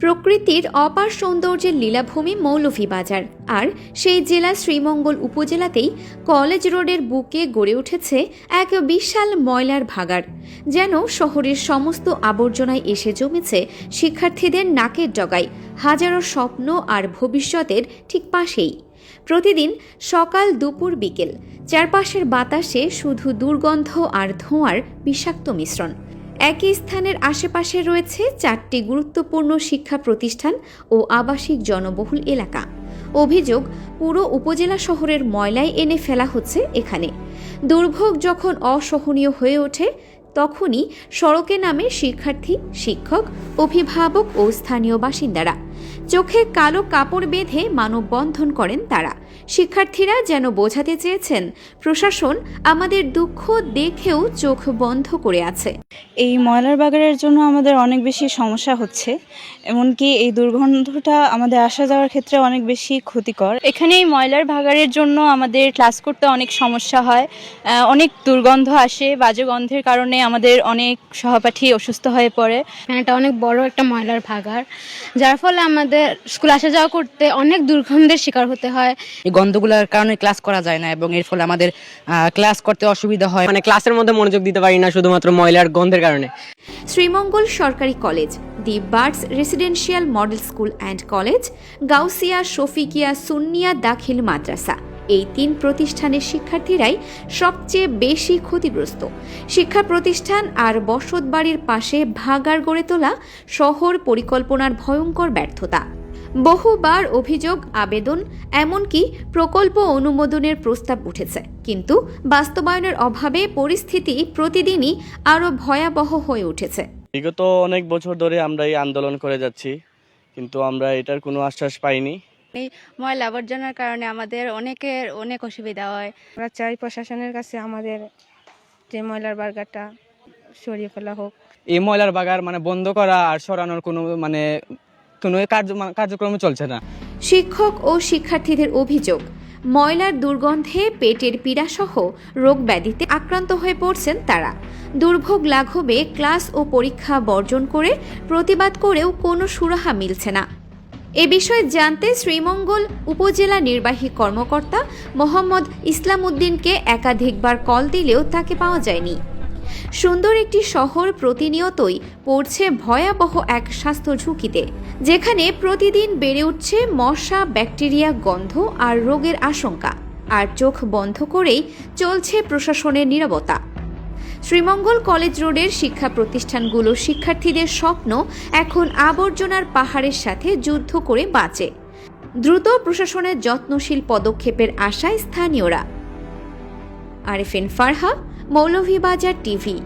প্রকৃতির অপার সৌন্দর্যের লীলাভূমি মৌলভীবাজার। আর সেই জেলা শ্রীমঙ্গল উপজেলাতেই কলেজ রোডের বুকে গড়ে উঠেছে এক বিশাল ময়লার ভাগাড়, যেন শহরের সমস্ত আবর্জনায় এসে জমেছে শিক্ষার্থীদের নাকের ডগায়, হাজারো স্বপ্ন আর ভবিষ্যতের ঠিক পাশেই। প্রতিদিন সকাল দুপুর বিকেল, চারপাশের বাতাসে শুধু দুর্গন্ধ আর ধোঁয়ার বিষাক্ত মিশ্রণ। একই স্থানের আশেপাশে রয়েছে চারটি গুরুত্বপূর্ণ শিক্ষা প্রতিষ্ঠান ও আবাসিক জনবহুল এলাকা। অভিযোগ, পুরো উপজেলা শহরের ময়লায় এনে ফেলা হচ্ছে এখানে। দুর্ভোগ যখন অসহনীয় হয়ে ওঠে, তখনই সড়কে নামে শিক্ষার্থী, শিক্ষক, অভিভাবক ও স্থানীয় বাসিন্দারা। চোখে কালো কাপড় বেঁধে মানববন্ধন করেন তারা। শিক্ষার্থীরা যেন বোঝাতে চেয়েছেন, প্রশাসন আমাদের দুঃখ দেখেও চোখ বন্ধ করে আছে। এই ময়লার বাগারের জন্য আমাদের অনেক বেশি সমস্যা হচ্ছে, এমনকি এই দুর্গন্ধটা আমাদের আসা যাওয়ার ক্ষেত্রে অনেক বেশি ক্ষতিকর। এখানে এই ময়লার ভাগাড়ের জন্য আমাদের ক্লাস করতে অনেক সমস্যা হয় অনেক দুর্গন্ধ আসে, বাজে গন্ধের কারণে আমাদের অনেক সহপাঠী অসুস্থ হয়ে পড়ে। এটা অনেক বড় একটা ময়লার ভাগার যার ফলে আমাদের স্কুল আসা যাওয়া করতে অনেক দুর্গন্ধের শিকার হতে হয়। এই গন্ধগুলোর কারণে ক্লাস করা যায় না এবং এর ফলে আমাদের আহ, ক্লাস করতে অসুবিধা হয়। মানে ক্লাসের মধ্যে মনোযোগ দিতে পারি না শুধুমাত্র ময়লার গন্ধের কারণে। শ্রীমঙ্গল সরকারি college the birds residential model school and college Gausia Shafiqia Sunnia দাখিল মাদ্রাসা। এই তিন প্রতিষ্ঠানের শিক্ষার্থীরাই সবচেয়ে বেশি ক্ষতিগ্রস্ত। শিক্ষা প্রতিষ্ঠান আর বসত বাড়ির পাশে ভাগার গড়ে তোলা শহর পরিকল্পনার ভয়ঙ্কর ব্যর্থতা। বহুবার অভিযোগ, আবেদন, এমনকি প্রকল্প অনুমোদনের প্রস্তাব উঠেছে। কিন্তু বাস্তবায়নের অভাবে পরিস্থিতি প্রতিদিনই আরও ভয়াবহ হয়ে উঠেছে। বিগত অনেক বছর ধরে আমরা এই আন্দোলন করে যাচ্ছি, কিন্তু আমরা এটার কোনো আশ্বাস পাইনি। ময়লা আবর্জনার কারণে আমাদের অনেকের অনেক অসুবিধা হয়। আমরা চাই প্রশাসনের কাছে আমাদের যে ময়লার বার্গারটা সরিয়ে ফেলা হোক। এই ময়লার বাগার মানে বন্ধ করা আর সরানোর কোনো মানে কোনো কার্য কার্যক্রম চলছে না। শিক্ষক ও শিক্ষার্থীদের অভিযোগ ময়লার দুর্গন্ধে পেটের পীড়াসহ রোগ ব্যাধিতে আক্রান্ত হয়ে পড়ছেন তারা। দুর্ভোগ লাঘবে ক্লাস ও পরীক্ষা বর্জন করে প্রতিবাদ করেও কোনো সুরাহা মিলছে না। এ বিষয়ে জানতে শ্রীমঙ্গল উপজেলা নির্বাহী কর্মকর্তা মোহাম্মদ ইসলাম উদ্দিনকে একাধিকবার কল দিলেও তাকে পাওয়া যায়নি। সুন্দর একটি শহর প্রতিনিয়তই পড়ছে ভয়াবহ এক স্বাস্থ্য ঝুঁকিতে, যেখানে প্রতিদিন বেড়ে উঠছে মশা, ব্যাকটেরিয়া, গন্ধ আর রোগের আশঙ্কা। আর চোখ বন্ধ করেই চলছে প্রশাসনের নীরবতা। শ্রীমঙ্গল কলেজ রোডের শিক্ষা প্রতিষ্ঠানগুলোর শিক্ষার্থীদের স্বপ্ন এখন আবর্জনার পাহাড়ের সাথে যুদ্ধ করে বাঁচে। দ্রুত প্রশাসনের যত্নশীল পদক্ষেপের আশায় স্থানীয়রা। আরেফিন ফারহা, মৌলভীবাজার টিভি।